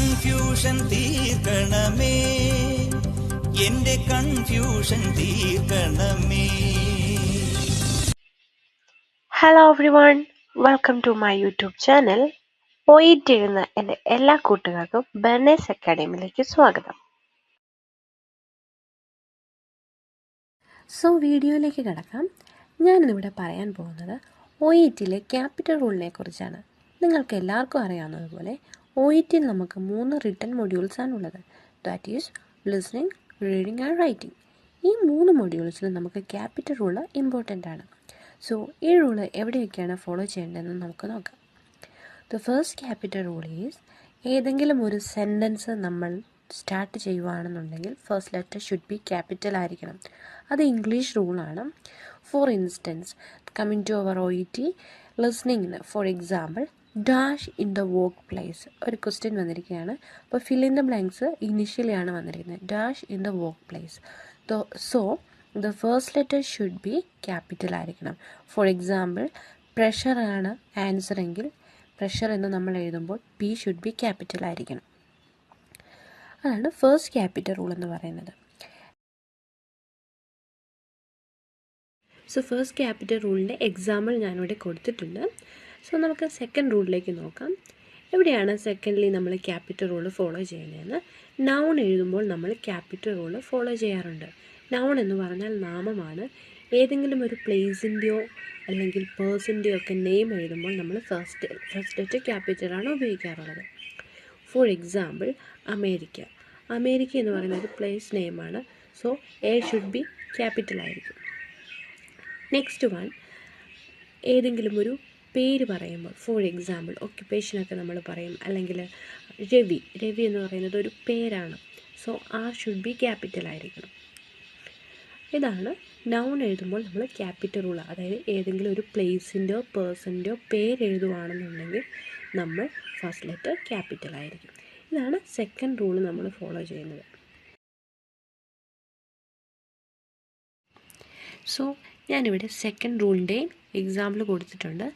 Confusion തീർക്കണമേ. എന്റെ confusion തീർക്കണമേ. Hello everyone welcome to my YouTube channel പോയിട്ടിരുന്ന എഴുന്ന എന്റെ എല്ലാ കൂട്ടുകാർക്കും ബെർണേസ് അക്കാഡമിയിലേക്ക് സ്വാഗതം. സോ വീഡിയോയിലേക്ക് കിടക്കാം. ഞാനിന്നിവിടെ പറയാൻ പോകുന്നത് ഒ ഇ ടിയിലെ ക്യാപിറ്റൽ റൂളിനെ കുറിച്ചാണ് നിങ്ങൾക്ക് എല്ലാവർക്കും അറിയാവുന്നതുപോലെ ഒ ഇ ടിയിൽ നമുക്ക് മൂന്ന് റിട്ടൺ മൊഡ്യൂൾസാണ് ഉള്ളത് that is listening reading and writing ഈ മൂന്ന് മൊഡ്യൂൾസിലും നമുക്ക് ക്യാപിറ്റൽ റൂൾ ഇമ്പോർട്ടന്റ് ആണ്. സോ ഈ റൂൾ എവിടെയൊക്കെയാണ് ഫോളോ ചെയ്യേണ്ടതെന്ന് നമുക്ക് നോക്കാം. The first capital rule is ഏതെങ്കിലും ഒരു സെന്റൻസ് നമ്മൾ സ്റ്റാർട്ട് ചെയ്യുകയാണെന്നുണ്ടെങ്കിൽ first letter should be capital ആയിരിക്കണം. അത് English റൂളാണ് for instance coming to our O E T ലിസ്ണിങ്ങിന് for example dash in the workplace ഒരു ക്വസ്റ്റ്യൻ വന്നിരിക്കുകയാണ്. അപ്പോൾ fill in the blanks initially ആണ് വന്നിരിക്കുന്നത്. Dash in the workplace so the first letter should be capital ആയിരിക്കണം. For example ആണ് answer എങ്കിൽ pressure എന്ന് നമ്മൾ എഴുതുമ്പോൾ പി ഷുഡ് ബി ക്യാപിറ്റൽ ആയിരിക്കണം. അതാണ് ഫേസ്റ്റ് ക്യാപിറ്റൽ റൂൾ എന്ന് പറയുന്നത്. സോ ഫേസ്റ്റ് ക്യാപിറ്റൽ റൂളിന്റെ എക്സാമ്പിൾ ഞാനിവിടെ കൊടുത്തിട്ടുണ്ട്. സോ നമുക്ക് സെക്കൻഡ് റൂളിലേക്ക് നോക്കാം. എവിടെയാണ് സെക്കൻഡ്ലി നമ്മൾ ക്യാപിറ്റൽ റൂൾ ഫോളോ ചെയ്യുന്നതെന്ന്? നൗൺ എഴുതുമ്പോൾ നമ്മൾ ക്യാപിറ്റൽ റൂൾ ഫോളോ ചെയ്യാറുണ്ട്. നൗൺ എന്ന് പറഞ്ഞാൽ നാമമാണ്. ഏതെങ്കിലും ഒരു പ്ലേസിന്റെയോ അല്ലെങ്കിൽ പേഴ്സന്റെയോ ഒക്കെ നെയിം എഴുതുമ്പോൾ നമ്മൾ ഫസ്റ്റ് ഫസ്റ്റ് ലെറ്റർ ക്യാപിറ്റലാണ് ഉപയോഗിക്കാറുള്ളത്. For example America. അമേരിക്ക എന്ന് പറയുന്ന ഒരു place നെയിമാണ് so A should be capital ആയിരിക്കും. നെക്സ്റ്റ് വൺ ഏതെങ്കിലും ഒരു പേര് പറയുമ്പോൾ ഫോർ എക്സാമ്പിൾ ഒക്യുപ്പേഷനൊക്കെ നമ്മൾ പറയും. അല്ലെങ്കിൽ രവി രവി എന്ന് പറയുന്നത് ഒരു പേരാണ്. So R should be capital ആയിരിക്കണം. ഇതാണ് നൗൺ എഴുതുമ്പോൾ നമ്മൾ ക്യാപിറ്റൽ റൂൾ അതായത് ഏതെങ്കിലും ഒരു പ്ലേസിന്റെയോ പേഴ്സന്റെയോ പേര് എഴുതുവാണെന്നുണ്ടെങ്കിൽ നമ്മൾ ഫസ്റ്റ് ലെറ്റർ ക്യാപിറ്റൽ ആയിരിക്കും. ഇതാണ് സെക്കൻഡ് റൂൾ നമ്മൾ ഫോളോ ചെയ്യുന്നത്. സോ ഞാനിവിടെ സെക്കൻഡ് റൂളിന്റെയും എക്സാമ്പിൾ കൊടുത്തിട്ടുണ്ട്.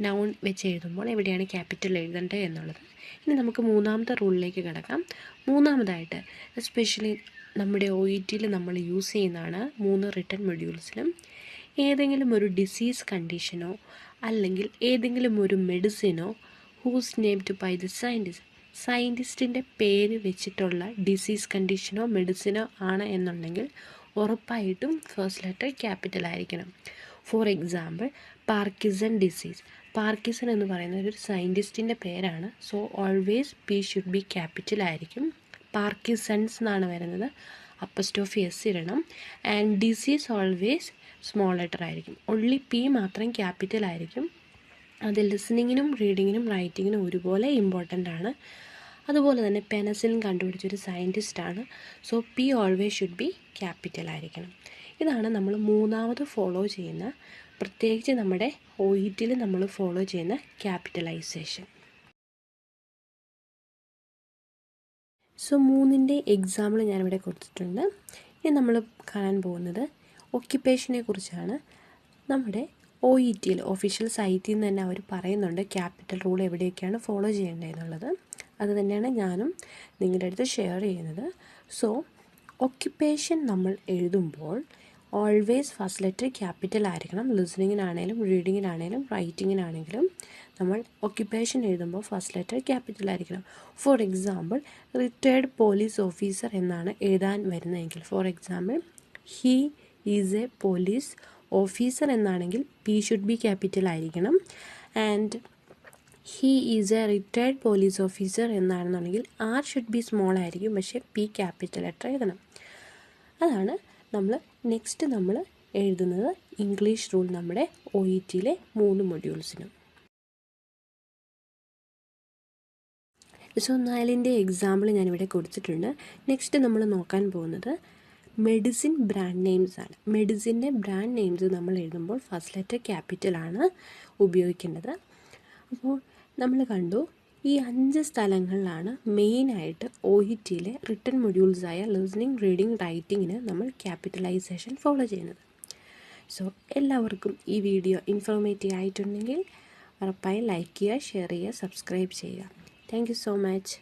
നൗൺ വെച്ച് എഴുതുമ്പോൾ എവിടെയാണ് ക്യാപിറ്റൽ എഴുതേണ്ടത് എന്നുള്ളത്. ഇനി നമുക്ക് മൂന്നാമത്തെ റൂളിലേക്ക് കിടക്കാം. മൂന്നാമതായിട്ട് എസ്പെഷ്യലി നമ്മുടെ ഒ ഇ ടിയിൽ നമ്മൾ യൂസ് ചെയ്യുന്നതാണ് മൂന്ന് റിട്ടൺ മൊഡ്യൂൾസിലും ഏതെങ്കിലും ഒരു ഡിസീസ് കണ്ടീഷനോ അല്ലെങ്കിൽ ഏതെങ്കിലും ഒരു മെഡിസിനോ whose named by the scientist സയന്റിസ്റ്റിന്റെ പേര് വെച്ചിട്ടുള്ള ഡിസീസ് കണ്ടീഷനോ മെഡിസിനോ ആണ് എന്നുണ്ടെങ്കിൽ ഉറപ്പായിട്ടും ഫസ്റ്റ് ലെറ്റർ ക്യാപിറ്റൽ ആയിരിക്കണം. For example Parkinson disease Parkinson എന്ന് പറയുന്നത് ഒരു സയന്റിസ്റ്റിന്റെ പേരാണ്. So always P should be capital ആയിരിക്കും. പാർക്കിസൺസ് എന്നാണ് വരുന്നത്. അപ്പസ്റ്റോഫ് എസ് ഇടണം. And disease always small letter ആയിരിക്കും. ഒൺലി പി മാത്രം ക്യാപിറ്റൽ ആയിരിക്കും. അത് ലിസണിങ്ങിനും റീഡിങ്ങിനും റൈറ്റിങ്ങിനും ഒരുപോലെ ഇമ്പോർട്ടന്റ് ആണ്. അതുപോലെ തന്നെ പെനസിലിൻ കണ്ടുപിടിച്ചൊരു സയന്റിസ്റ്റാണ്. So P always should be capital ആയിരിക്കണം. ഇതാണ് നമ്മൾ മൂന്നാമത് ഫോളോ ചെയ്യുന്ന പ്രത്യേകിച്ച് നമ്മുടെ ഒയിറ്റിൽ നമ്മൾ ഫോളോ ചെയ്യുന്ന ക്യാപിറ്റലൈസേഷൻ സോ മൂന്നിന്റെ എക്സാമ്പിൾ ഞാനിവിടെ കൊടുത്തിട്ടുണ്ട്. ഇനി നമ്മൾ കാണാൻ പോകുന്നത് ഒക്യുപ്പേഷനെ കുറിച്ചാണ്. നമ്മുടെ ഒ ഇ ടിയിൽ ഒഫീഷ്യൽ സൈറ്റിൽ നിന്ന് തന്നെ അവർ പറയുന്നുണ്ട് ക്യാപിറ്റൽ റൂൾ എവിടെയൊക്കെയാണ് ഫോളോ ചെയ്യേണ്ടതെന്നുള്ളത് അത് തന്നെയാണ് ഞാനും നിങ്ങളുടെ അടുത്ത് ഷെയർ ചെയ്യുന്നത്. സോ ഒക്യുപ്പേഷൻ നമ്മൾ എഴുതുമ്പോൾ ഓൾവേസ് ഫസ്റ്റ് ലെറ്റർ ക്യാപിറ്റൽ ആയിരിക്കണം. ലിസണിങ്ങിനാണേലും റീഡിങ്ങിനാണേലും റൈറ്റിങ്ങിനാണെങ്കിലും നമ്മൾ ഒക്യുപ്പേഷൻ എഴുതുമ്പോൾ ഫസ്റ്റ് ലെറ്റർ ക്യാപിറ്റൽ ആയിരിക്കണം. For example retired police officer എന്നാണ് എഴുതാൻ വരുന്നതെങ്കിൽ for example he is a police officer എന്നാണെങ്കിൽ പി ഷുഡ് ബി ക്യാപിറ്റൽ ആയിരിക്കണം. And he is a retired police officer എന്നാണെന്നുണ്ടെങ്കിൽ R should be small ആയിരിക്കും പക്ഷേ P capital letter എഴുതണം. അതാണ് നമ്മൾ നെക്സ്റ്റ് നമ്മൾ എഴുതുന്നത് ഇംഗ്ലീഷ് റൂൾ നമ്മുടെ ഒ ഇ ടിയിലെ മൂന്ന് മൊഡ്യൂൾസിനും സോ നാലിന്റെ എക്സാമ്പിൾ ഞാനിവിടെ കൊടുത്തിട്ടുണ്ട്. നെക്സ്റ്റ് നമ്മൾ നോക്കാൻ പോകുന്നത് മെഡിസിൻ ബ്രാൻഡ് നെയിംസ് ആണ്. മെഡിസിന്റെ ബ്രാൻഡ് നെയിംസ് നമ്മൾ എഴുതുമ്പോൾ ഫസ്റ്റ് ലെറ്റർ ക്യാപിറ്റലാണ് ഉപയോഗിക്കേണ്ടത്. അപ്പോൾ നമ്മൾ കണ്ടു ഈ അഞ്ച് സ്ഥലങ്ങളിലാണ് മെയിനായിട്ട് ഒ ഇ ടിയിലെ റിട്ടൺ മൊഡ്യൂൾസായ ലിസണിങ് റീഡിങ് റൈറ്റിങ്ങിന് നമ്മൾ ക്യാപിറ്റലൈസേഷൻ ഫോളോ ചെയ്യുന്നത്. സോ എല്ലാവർക്കും ഈ വീഡിയോ ഇൻഫോർമേറ്റീവ് ആയിട്ടുണ്ടെങ്കിൽ ഉറപ്പായി ലൈക്ക് ചെയ്യുക ഷെയർ ചെയ്യുക സബ്സ്ക്രൈബ് ചെയ്യുക. Thank you so much.